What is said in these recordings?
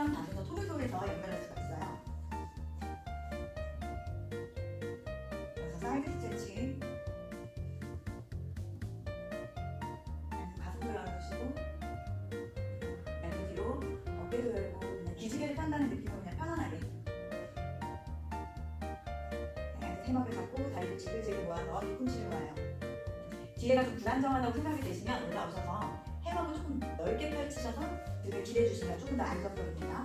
프랑 다섯에서 토글토글해서 연결할 수가 있어요. 그래서 사이드 스트레칭 가슴도 열어주시고 왼쪽 뒤로 어깨도 열고 그냥 기지개를 탄다는 느낌으로 그냥 편안하게 그냥 해먹을 잡고 다리를 지글지글 모아서 뒤꿈치를 모아요. 뒤에가 좀 불안정하다고 생각이 되시면 올라오셔서 조금 넓게 펼치셔서 등을 기대해 주시면 조금 더 안정적입니다.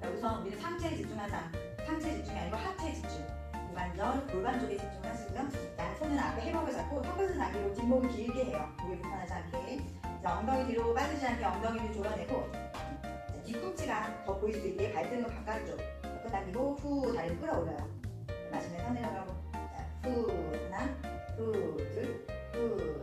자, 우선 우리는 상체에 집중하지 않, 상체에 집중이 아니고 하체에 집중. 고관절, 골반 쪽에 집중하시고요. 자, 손은 앞에 해먹을 잡고 턱을 나기로 뒷목을 길게 해요. 목이 불편하지 않게. 자, 엉덩이 뒤로 빠지지 않게 엉덩이를 조여내고 자, 뒤꿈치가 더 보일 수 있게 발등은 바깥쪽. 끝당기고 후 다리를 끌어올려요. 마시면서 내려가고 자, 후 하나, 후 둘, 후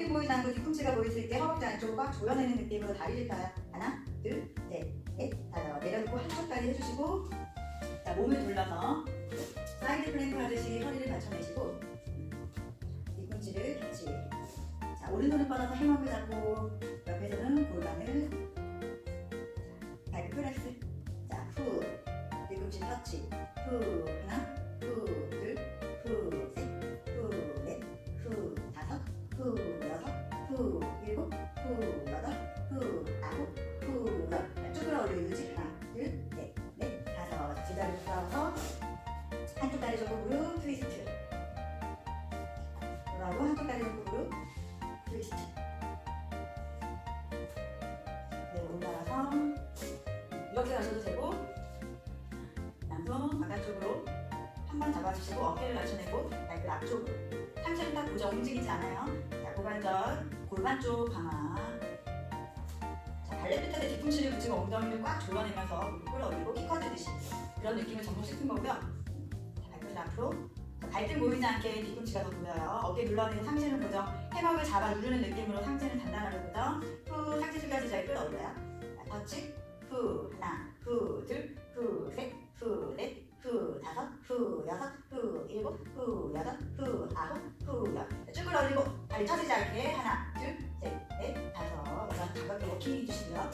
발등 보이지 않고 뒤꿈치가 수 있게 허벅지 안쪽을 꽉 조여내는 느낌으로 다리를 펴요. 하나, 둘, 셋, 넷, 다섯. 내려놓고 한쪽 다리 해주시고 자 몸을 돌려서 사이드 플랭크 하듯이 허리를 받쳐내시고 뒤꿈치를 같이 자 오른손을 뻗어서 해먹을 잡고 옆에서는 골반을 자, 발끝 프레스 자 후 뒤꿈치 터치 후 하나 손 바깥쪽으로 한번 잡아주시고 어깨를 낮춰내고 발끝 앞쪽으로. 상체는 딱 고정 움직이지 않아요. 자 고관절 골반 쪽 강화 자 발레 끝에 뒤꿈치를 붙이고 엉덩이를 꽉 조여내면서 끌어올리고 키 커지듯이 이런 느낌을 접목시킨 거고요. 자, 발끝 앞으로. 자, 발등 보이지 않게 뒤꿈치가 더 보여요. 어깨 눌러내는 상체는 고정 해먹을 잡아 누르는 느낌으로 상체는 단단하게 고정 후 상체 쪽까지 잘 끌어올려요. 자, 터치 후 하나 후둘후셋 후 넷 후 다섯 후 여섯 후 일곱 후 여덟 후 아홉 후 열 쭉 끌어올리고 다리 터지지 않게 하나 둘 셋 넷 다섯 우선 가볍게 워킹 해주시고요.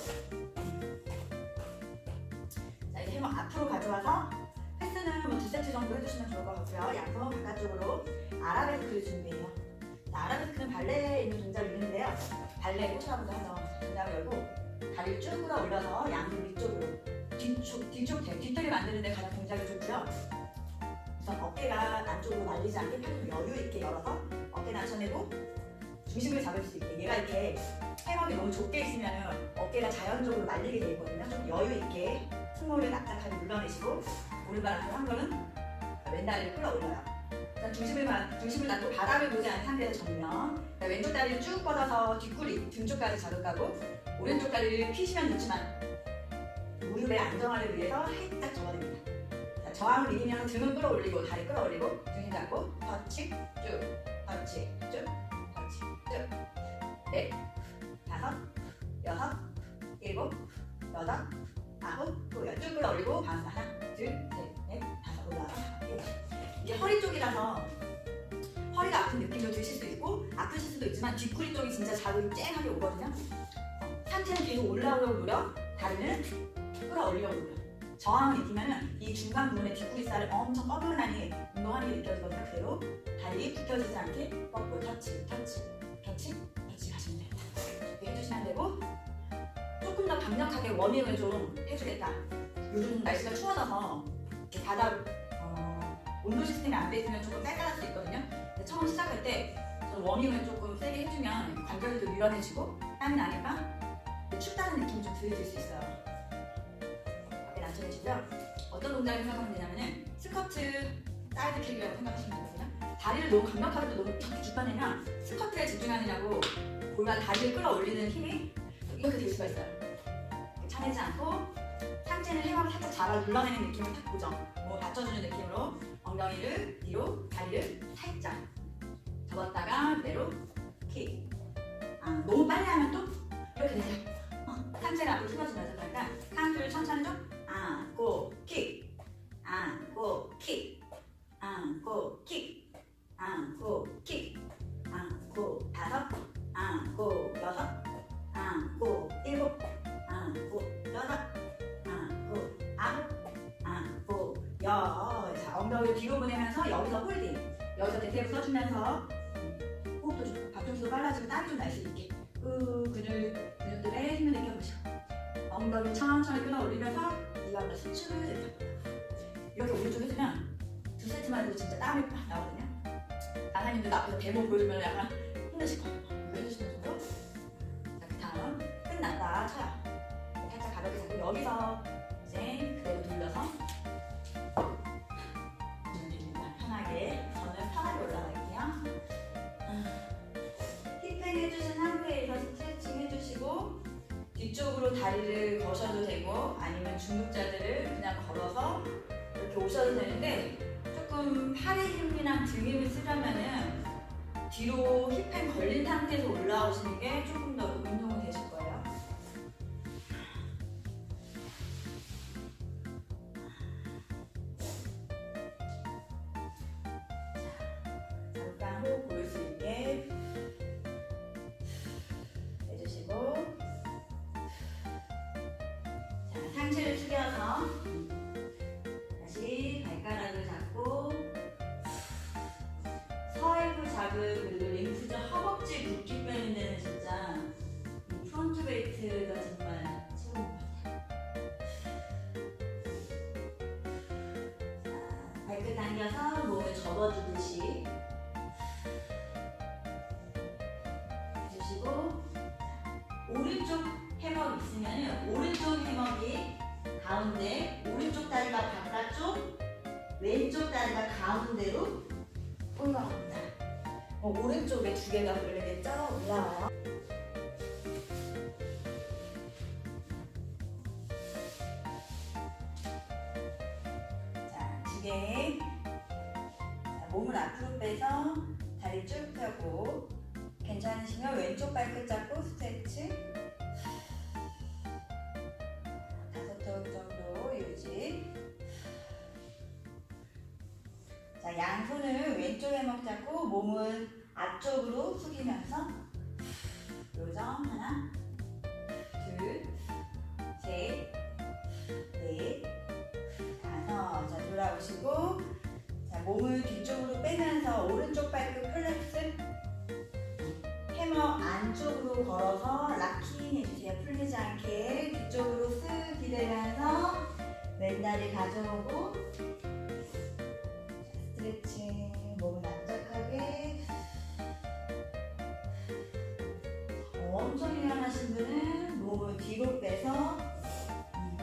자 이제 해먹 앞으로 가져와서 패스는 뭐 두 세트 정도 해주시면 좋을 것 같고요. 양손 바깥쪽으로 아라베스크를 준비해요. 자, 아라베스크는 발레에 있는 동작이 있는데요. 발레 꽃이라고도 하죠 동작을 열고 다리를 쭉 끌어 올려서 양손 위쪽으로 뒤쪽, 뒤쪽 대, 뒷다리 만드는데 가장 동작이 좋고요. 우선 어깨가 안쪽으로 말리지 않게 팔을 여유 있게 열어서 어깨 낮춰내고 중심을 잡을 수 있게 얘가 이렇게 해먹이 너무 좁게 있으면 어깨가 자연적으로 말리게 돼 있거든요. 좀 여유 있게 승모를 납작하게 눌러내시고 오른발 앞으로 한 걸음 왼다리를 끌어 올려요. 일단 중심을, 바- 중심을 놔두고 바닥을 보지 않은 상태에서 정면 왼쪽 다리를 쭉 뻗어서 뒷구리 등 쪽까지 자극하고 오른쪽 다리를 피시면 좋지만 무릎의 안정화를 위해서 살짝 접어냅니다. 자, 저항을 이기면서 등은 끌어올리고 다리 끌어올리고 중심 잡고 터치 쭉 터치 쭉 터치 쭉넷 다섯 여섯 일곱 여덟 아홉 후열 쭉 끌어올리고 바운스 하나 둘셋넷 다섯 올라가 이게 허리 쪽이라서 허리가 아픈 느낌도 드실 수 있고 아프실 수도 있지만 뒷구리 쪽이 진짜 자극이 쨍하게 오거든요. 상체는 계속 올라오려고 노력, 다리는 끌어올리려고 노력. 저항을 느끼면 이 중간 부분의 뒷구리살을 엄청 뻐근하니 운동하는 게 느껴지거든요. 그대로 다리 굽혀지지 않게 뻗고 터치, 터치, 터치, 터치 가시면 됩니다. 이렇게 해주시면 되고 조금 더 강력하게 워밍을 좀 해주겠다. 요즘 날씨가 추워져서 이렇게 바닥 어, 온도 시스템이 안 돼 있으면 조금 쌀쌀할 수 있거든요. 처음 시작할 때 워밍을 조금 세게 해주면 관절도 유연해지고 땀이 나니까 춥다는 느낌이 좀 들으실 수 있어요. 어깨 낮춰주시고요. 어떤 동작을 생각하면 되냐면은 스커트 사이드 킥이라고 생각하시면 되거든요. 다리를 너무 강력하게 또 너무 쫙 뒷바내면 스커트에 집중하느냐고 골반 다리를 끌어올리는 힘이 이렇게 될 수가 있어요. 차내지 않고 상체는 해마를 살짝 잡아 눌러내는 느낌을 탁 고정. 뭐 받쳐주는 느낌으로 엉덩이를 뒤로 다리를 살짝 접었다가 그대로 킥. 아, 너무 빨리 하면 또 이렇게 되세요. 어, 상체를 앞으로 틀어주면서 그러니까 카운트를 천천히 좀 안고 킥 안고 킥 안고 킥 안고 킥 안고 다섯. 안고 여섯. 안고 일곱. 안고 여덟 안고 아홉. 안고 열자 엉덩이 뒤로 보내면서 여기서 홀딩. 여기서 대퇴부 써주면서 음, 호흡도 좀 박중수도 빨라지고 땀이 좀 날 수 있게. 두 세트만 해도 진짜 땀이 팍 나거든요. 나사님들도 앞에서 데모 보여주면 약간 힘드실 거예요. 이거 해주시는 정도. 자, 그 다음 끝났다 쳐요. 살짝 가볍게 잡고 여기서 이제 그대로 돌려서. 편하게 저는 편하게 올라갈게요. 힙행 해주신 상태에서 스트레칭 해주시고 뒤쪽으로 다리를 거셔도 되고 아니면 중급자들을 그냥 걸어서 이렇게 오셔도 되는데 조금 팔의 힘이랑 등 힘을 쓰려면은 뒤로 힙행 걸린 상태에서 올라오시는 게 조금 더 운동 당겨서 몸을 접어주듯이 해주시고 오른쪽 해먹 있으면 오른쪽 해먹이 가운데 오른쪽 다리가 바깥쪽 왼쪽 다리가 가운데로 올라옵니다. 어, 오른쪽에 두 개가 걸리겠죠? 올라와요. 몸을 앞으로 빼서 다리 쭉 펴고 괜찮으시면 왼쪽 발끝 잡고 스트레치 다섯 쪽 정도 유지. 자 양손을 왼쪽 해먹 잡고 몸을 앞쪽으로 숙이면서 요정 하나 몸을 뒤쪽으로 빼면서 오른쪽 발끝 플렉스 해머 안쪽으로 걸어서 락킹 해주세요. 풀리지 않게 뒤쪽으로 쓱 기대면서 왼다리 가져오고 자, 스트레칭 몸을 납작하게 엄청 일어나신 분은 몸을 뒤로 빼서 음,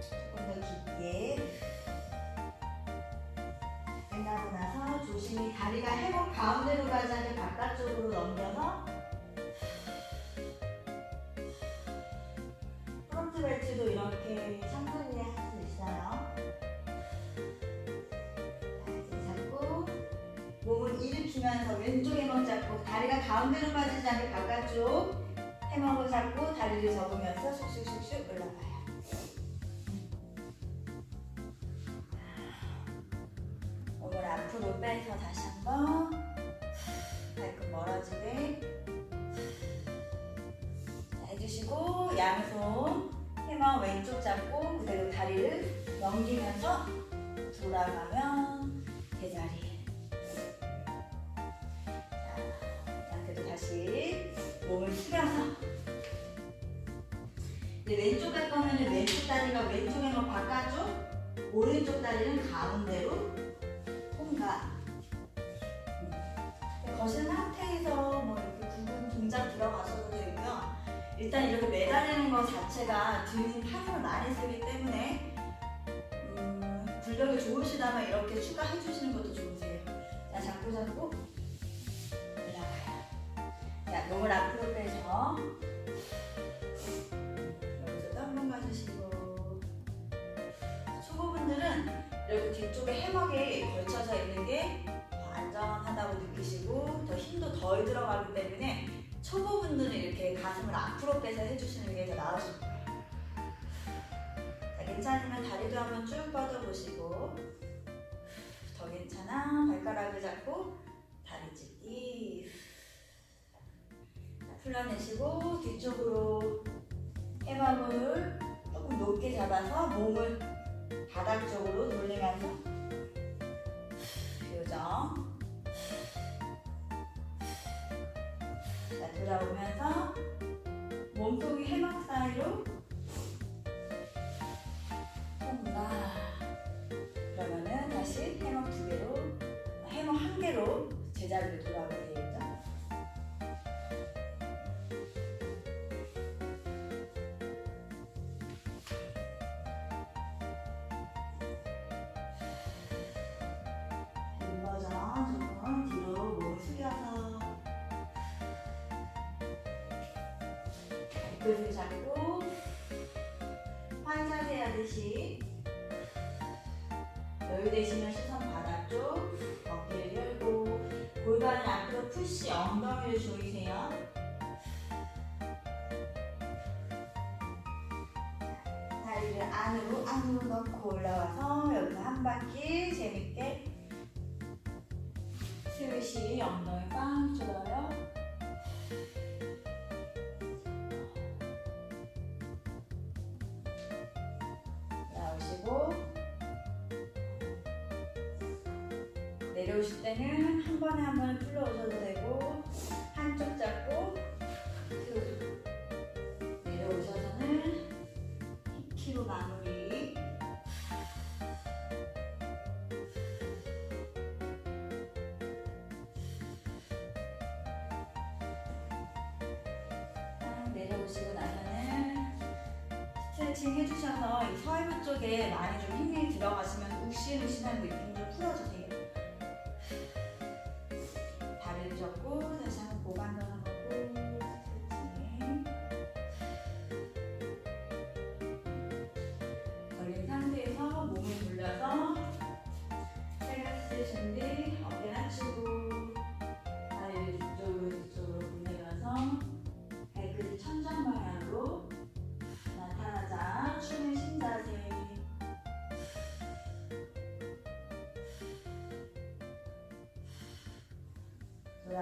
조금 더 깊게 끝나고 나서 조심히 다리가 해복 가운데로 않게 바깥쪽으로 넘겨서 프론트 벨트도 이렇게 천천히 할 수 있어요. 자, 이제 잡고 몸을 일으키면서 왼쪽 해먹 잡고 다리가 가운데로 빠지지 않게 바깥쪽 해먹을 잡고 다리를 접으면 빼서 다시 한번. 발끝 멀어지게. 자, 해주시고 양손 해머 왼쪽 잡고 그대로 다리를 넘기면서 돌아가면 제자리. 자, 이 상태도 다시 몸을 숙여서. 이제 왼쪽 갈 거면 왼쪽 다리가 왼쪽 해머 바깥쪽 오른쪽 다리는 가운데로 거신 상태에서 뭐 이렇게 구분 동작 들어가셔도 되고요. 일단 이렇게 매달리는 것 자체가 등이 팔을 많이 쓰기 때문에 음, 근력이 좋으시다면 이렇게 추가해 주시는 것도 좋으세요. 자, 잡고 잡고 올라가요. 자, 몸을 앞으로 빼서 여기서도 한번 가주시고 초보분들은 이렇게 뒤쪽에 해먹이 걸쳐져 있는 게더 안전하다고 느끼시고 더 힘도 덜 들어가기 때문에 초보분들은 이렇게 가슴을 앞으로 빼서 해주시는 게 더 나으실 거예요. 자, 괜찮으면 다리도 한번 쭉 뻗어보시고. 더 괜찮아? 발가락을 잡고 다리 찢기. 자, 풀어내시고 뒤쪽으로 해먹을 조금 높게 잡아서 몸을 바닥 쪽으로 자, 돌아오면서 몸통이 해막 사이로 발끝을 잡고 환자세 하듯이 여유 되시면 시선 바닥 쪽 어깨를 열고 골반을 앞으로 푸시 엉덩이를 조이세요. 다리를 안으로 안으로 넣고 올라와서 여기서 한 바퀴 재밌게 스윗이 엉덩이 빵 줄어요. 내려오실 때는 한 번에 한 번에 풀러오셔도 되고 한쪽 잡고 그 내려오셔서는 키로 마무리 딱 내려오시고 나서는 스트레칭 해주셔서 이 서해부 쪽에 많이 좀 힘이 들어가시면 욱신욱신한 느낌 좀 풀어주세요.